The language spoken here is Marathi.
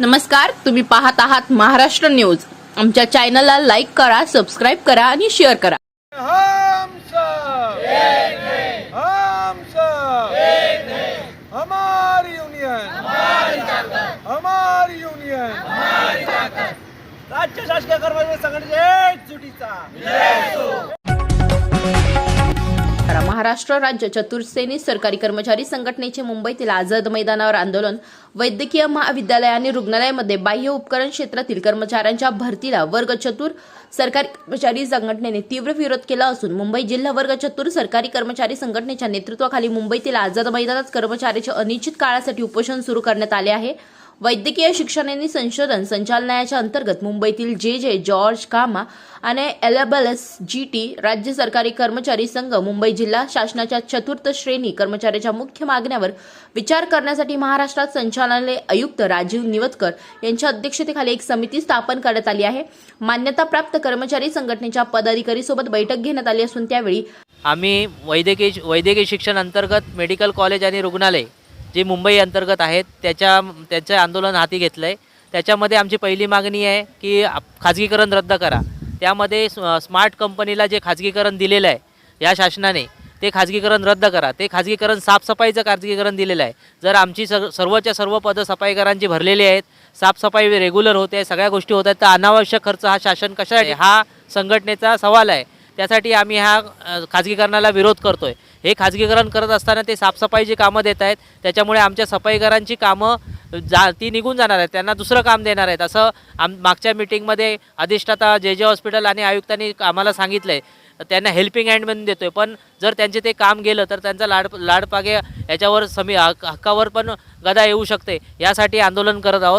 नमस्कार तुम्ही पाहत आहात महाराष्ट्र न्यूज. आमच्या चॅनलला लाईक करा सबस्क्राईब करा आणि शेअर करा. हम सब। हम सब। हमारी यूनियन हमारी यूनियन राज्य शासकीय कर्मचारी संघटनेच्या एकजुटीचा। करा. महाराष्ट्र राज्य चतुर्सेनी सरकारी कर्मचारी संघटनेचे मुंबईतील आझाद मैदानावर आंदोलन वैद्यकीय महाविद्यालय आणि रुग्णालयामध्ये बाह्य उपकरण क्षेत्रातील कर्मचाऱ्यांच्या भरतीला वर्ग चतुर सरकारी कर्मचारी संघटनेने तीव्र विरोध केला असून मुंबई जिल्हा वर्ग चतुर सरकारी कर्मचारी संघटनेच्या नेतृत्वाखाली मुंबईतील आझाद मैदानात कर्मचाऱ्याचे अनिश्चित काळासाठी उपोषण सुरू करण्यात आले आहे. वैद्यकीय शिक्षण आणि संशोधन संचालनाच्या अंतर्गत मुंबईतील जे जे जॉर्ज कामा आणि एलबलएस जी टी राज्य सरकारी कर्मचारी संघ मुंबई जिल्हा शासनाच्या चतुर्थ श्रेणी कर्मचाऱ्याच्या मुख्य मागण्यावर विचार करण्यासाठी महाराष्ट्रात संचालनालय आयुक्त राजीव निवतकर यांच्या अध्यक्षतेखाली एक समिती स्थापन करण्यात आली आहे. मान्यताप्राप्त कर्मचारी संघटनेच्या पदाधिकारी सोबत बैठक घेण्यात आली असून त्यावेळी आम्ही वैद्यकीय वैद्यकीय शिक्षण अंतर्गत मेडिकल कॉलेज आणि रुग्णालय जे मुंबई अंतर्गत आहेत त्याच्या त्याचं आंदोलन हाती घेतलं आहे त्याच्यामध्ये आमची पहिली मागणी आहे की आप- खाजगीकरण रद्द करा. त्यामध्ये स्मार्ट कंपनीला जे खाजगीकरण दिलेलं आहे या शासनाने ते खाजगीकरण रद्द करा. ते खाजगीकरण साफसफाईचं खाजगीकरण दिलेलं आहे. जर आमची सर सर्वच्या सर्व पदं सफाईकरांची भरलेली आहेत साफसफाई रेग्युलर होते सगळ्या गोष्टी होत आहेत तर अनावश्यक खर्च हा शासन कशासाठी हा संघटनेचा सवाल आहे. त्यासाठी आम्ही हा खाजगीकरणाला विरोध करतो आहे हे खाजगीकरण करत असताना ते साफसफाईची कामं देत आहेत त्याच्यामुळे आमच्या सफाईकरांची कामं जा ती निघून जाणार आहेत. त्यांना दुसरं काम देणार आहेत. असं आम मागच्या मिटिंगमध्ये अधिष्ठाता जे जे हॉस्पिटल आणि आयुक्तांनी आम्हाला सांगितलं आहे त्यांना हेल्पिंग हँड म्हणून आहे पण जर त्यांचे ते काम गेलं तर त्यांचा लाड लाडपागे याच्यावर समी हक्कावर पण गदा येऊ शकते. यासाठी आंदोलन करत आहोत.